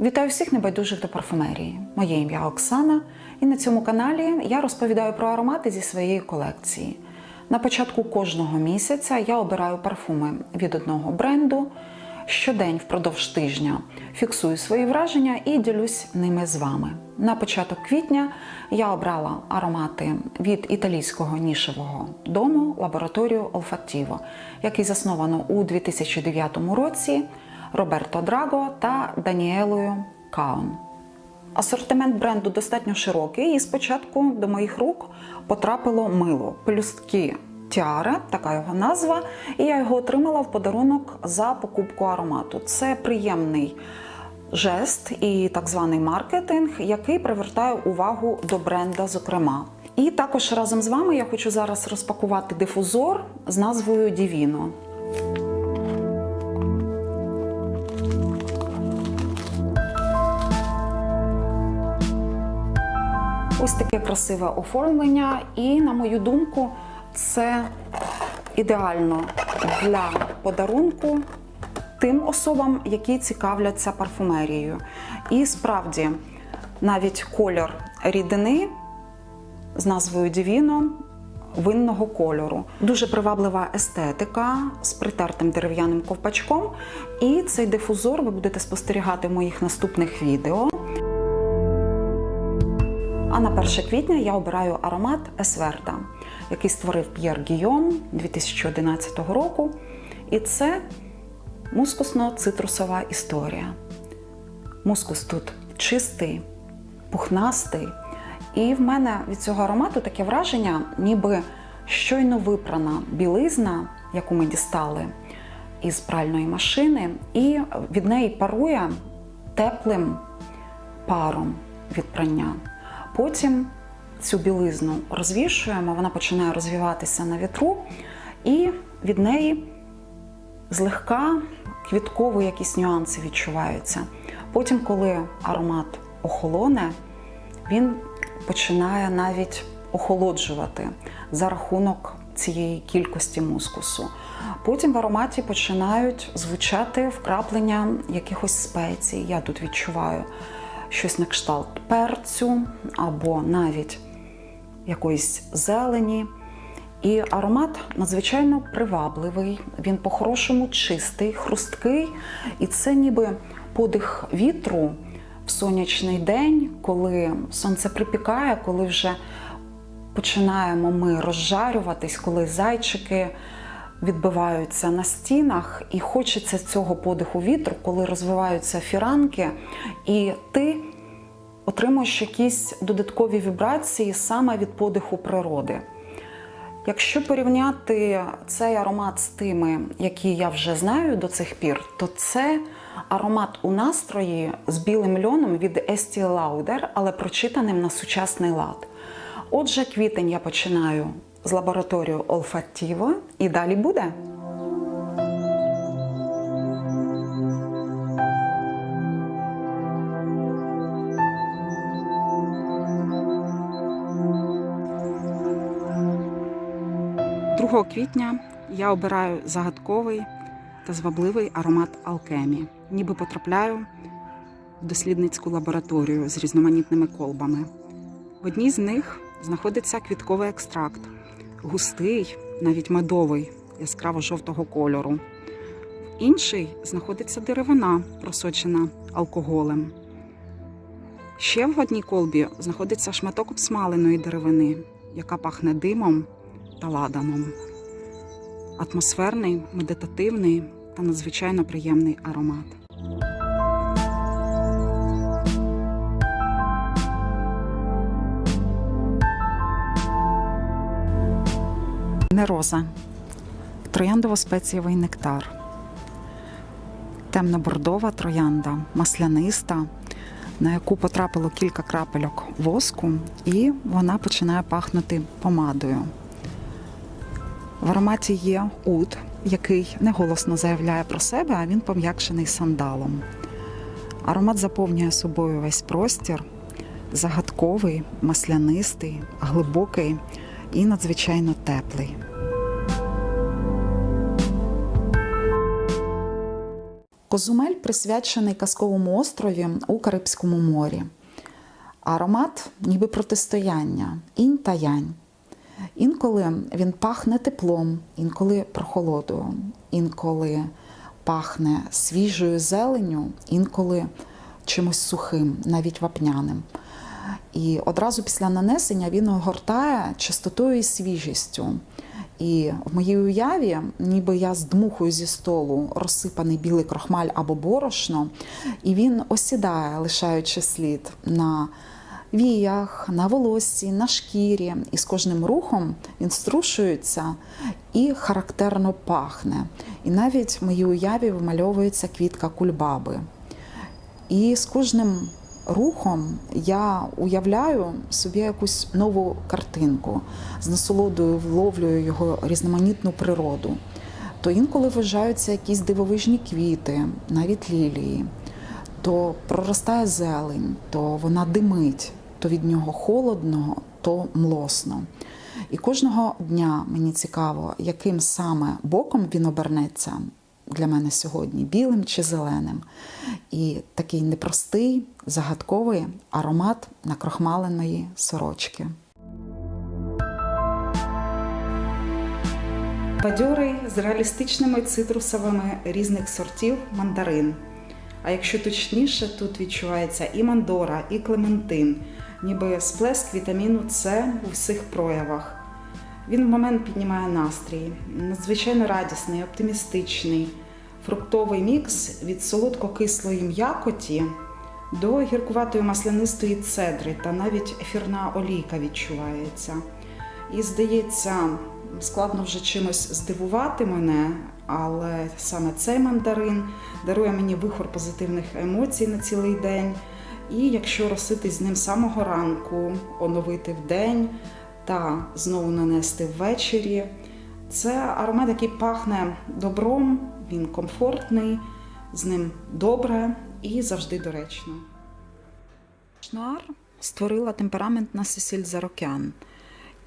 Вітаю всіх небайдужих до парфумерії. Моє ім'я Оксана, і на цьому каналі я розповідаю про аромати зі своєї колекції. На початку кожного місяця я обираю парфуми від одного бренду. Щодень впродовж тижня фіксую свої враження і ділюсь ними з вами. На початок квітня я обрала аромати від італійського нішевого дому лабораторію Olfattivo, який засновано у 2009 році Роберто Драго та Даніелою Каун. Асортимент бренду достатньо широкий, і спочатку до моїх рук потрапило мило пелюстки Тіаре, така його назва, і я його отримала в подарунок за покупку аромату. Це приємний жест і так званий маркетинг, який привертає увагу до бренда, зокрема. І також разом з вами я хочу зараз розпакувати дифузор з назвою Divino. Ось таке красиве оформлення, і, на мою думку, це ідеально для подарунку тим особам, які цікавляться парфумерією. І справді, навіть кольор рідини з назвою Divino винного кольору. Дуже приваблива естетика з притертим дерев'яним ковпачком. І цей дифузор ви будете спостерігати в моїх наступних відео. А на 1 квітня я обираю аромат Есверта, який створив П'єр Гійом 2011 року. І це мускусно-цитрусова історія. Мускус тут чистий, пухнастий. І в мене від цього аромату таке враження, ніби щойно випрана білизна, яку ми дістали із пральної машини, і від неї парує теплим паром від прання. Потім цю білизну розвішуємо, вона починає розвиватися на вітру, і від неї злегка квіткові якісь нюанси відчуваються. Потім, коли аромат охолоне, він починає навіть охолоджувати за рахунок цієї кількості мускусу. Потім в ароматі починають звучати вкраплення якихось спецій. Я тут відчуваю щось на кшталт перцю або навіть якоїсь зелені. І аромат надзвичайно привабливий, він по-хорошому чистий, хрусткий. І це ніби подих вітру в сонячний день, коли сонце припікає, коли вже починаємо ми розжарюватись, коли зайчики відбиваються на стінах, і хочеться цього подиху вітру, коли розвиваються фіранки, і ти отримуєш якісь додаткові вібрації саме від подиху природи. Якщо порівняти цей аромат з тими, які я вже знаю до цих пір, то це аромат у настрої з білим льоном від Estee Lauder, але прочитаним на сучасний лад. Отже, квітень я починаю з лабораторію Olfattivo і далі буде. Квітня я обираю загадковий та звабливий аромат алкемі. Ніби потрапляю в дослідницьку лабораторію з різноманітними колбами. В одній з них знаходиться квітковий екстракт, густий, навіть медовий, яскраво жовтого кольору. В іншій знаходиться деревина, просочена алкоголем. Ще в одній колбі знаходиться шматок обсмаленої деревини, яка пахне димом та ладаном. Атмосферний, медитативний та надзвичайно приємний аромат. Нероза. Трояндово-спецієвий нектар. Темно-бордова троянда, масляниста, на яку потрапило кілька крапельок воску, і вона починає пахнути помадою. В ароматі є уд, який неголосно заявляє про себе, а він пом'якшений сандалом. Аромат заповнює собою весь простір, загадковий, маслянистий, глибокий і надзвичайно теплий. Козумель присвячений казковому острові у Карибському морі. Аромат ніби протистояння, інь та янь. Інколи він пахне теплом, інколи прохолодою, інколи пахне свіжою зеленню, інколи чимось сухим, навіть вапняним. І одразу після нанесення він огортає чистотою і свіжістю. І в моїй уяві, ніби я здмухую зі столу розсипаний білий крохмаль або борошно, і він осідає, лишаючи слід на віях, на волоссі, на шкірі. І з кожним рухом він струшується і характерно пахне. І навіть в моїй уяві вимальовується квітка кульбаби. І з кожним рухом я уявляю собі якусь нову картинку, з насолодою вловлюю його різноманітну природу. То інколи вважаються якісь дивовижні квіти, навіть лілії, то проростає зелень, то вона димить, то від нього холодно, то млосно. І кожного дня мені цікаво, яким саме боком він обернеться для мене сьогодні білим чи зеленим. І такий непростий, загадковий аромат накрохмаленої сорочки. Бадьорий з реалістичними цитрусовими різних сортів мандарин. А якщо точніше, тут відчувається і мандора, і клементин, ніби сплеск вітаміну С у всіх проявах. Він в момент піднімає настрій, надзвичайно радісний, оптимістичний, фруктовий мікс від солодко-кислої м'якоті до гіркуватої маслянистої цедри та навіть ефірна олійка відчувається. І здається, складно вже чимось здивувати мене, але саме цей мандарин дарує мені вихор позитивних емоцій на цілий день. І якщо росити з ним самого ранку, оновити в день та знову нанести ввечері, це аромат, який пахне добром, він комфортний, з ним добре і завжди доречно. Шнуар створила темпераментна Сесіль Зарокян.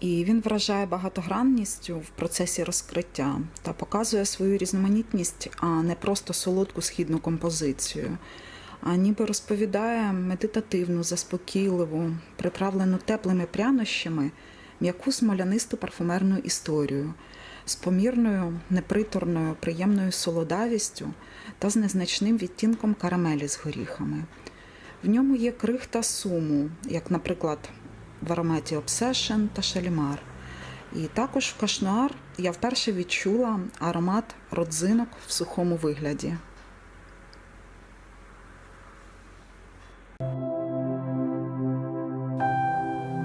І він вражає багатогранністю в процесі розкриття та показує свою різноманітність, а не просто солодку східну композицію, а ніби розповідає медитативну, заспокійливу, приправлену теплими прянощами, м'яку смолянисту парфумерну історію з помірною, неприторною, приємною солодавістю та з незначним відтінком карамелі з горіхами. В ньому є крихта суму, як, наприклад, в ароматі Obsession та Шалімар. І також в кашнуар я вперше відчула аромат родзинок в сухому вигляді.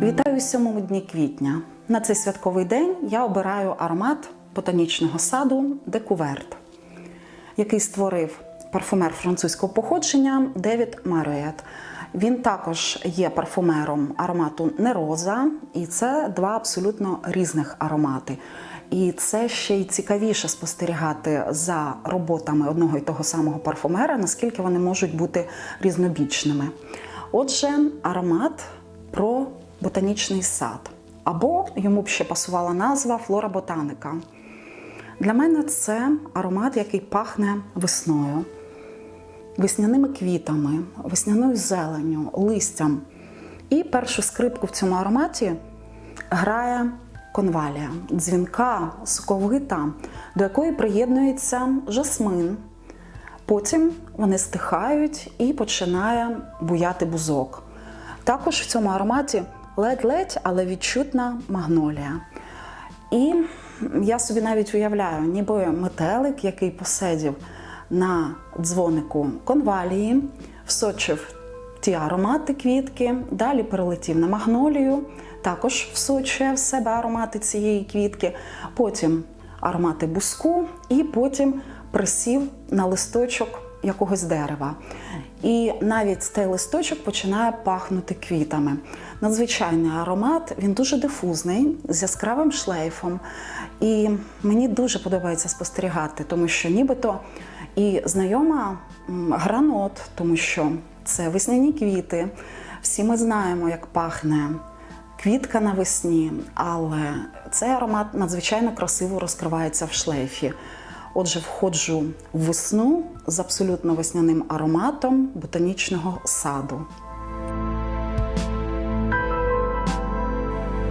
Вітаю сьомому дні квітня. На цей святковий день я обираю аромат ботанічного саду Декуверт, який створив парфумер французького походження Девід Марует. Він також є парфумером аромату Нероза, і це два абсолютно різних аромати. І це ще й цікавіше спостерігати за роботами одного і того самого парфумера, наскільки вони можуть бути різнобічними. Отже, аромат про ботанічний сад, або йому б ще пасувала назва Флора Ботаника. Для мене це аромат, який пахне весною весняними квітами, весняною зеленню, листям. І першу скрипку в цьому ароматі грає конвалія, дзвінка, соковита, до якої приєднується жасмин. Потім вони стихають і починає буяти бузок. Також в цьому ароматі ледь-ледь, але відчутна магнолія. І я собі навіть уявляю, ніби метелик, який посидів на дзвонику конвалії, всочив ті аромати квітки, далі перелетів на магнолію, також всочує в себе аромати цієї квітки, потім аромати буску, і потім присів на листочок якогось дерева. І навіть цей листочок починає пахнути квітами. Надзвичайний аромат, він дуже дифузний, з яскравим шлейфом. І мені дуже подобається спостерігати, тому що нібито і знайома гранот, тому що це весняні квіти. Всі ми знаємо, як пахне квітка навесні, але цей аромат надзвичайно красиво розкривається в шлейфі. Отже, входжу в весну з абсолютно весняним ароматом ботанічного саду.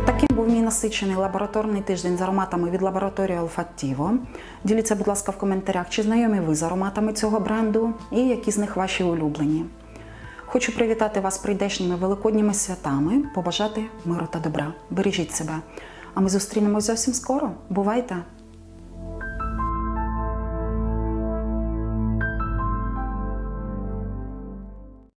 Таким був мій насичений лабораторний тиждень з ароматами від лабораторії Olfattivo. Діліться, будь ласка, в коментарях, чи знайомі ви з ароматами цього бренду і які з них ваші улюблені. Хочу привітати вас прийдешніми великодніми святами, побажати миру та добра. Бережіть себе. А ми зустрінемось зовсім скоро. Бувайте!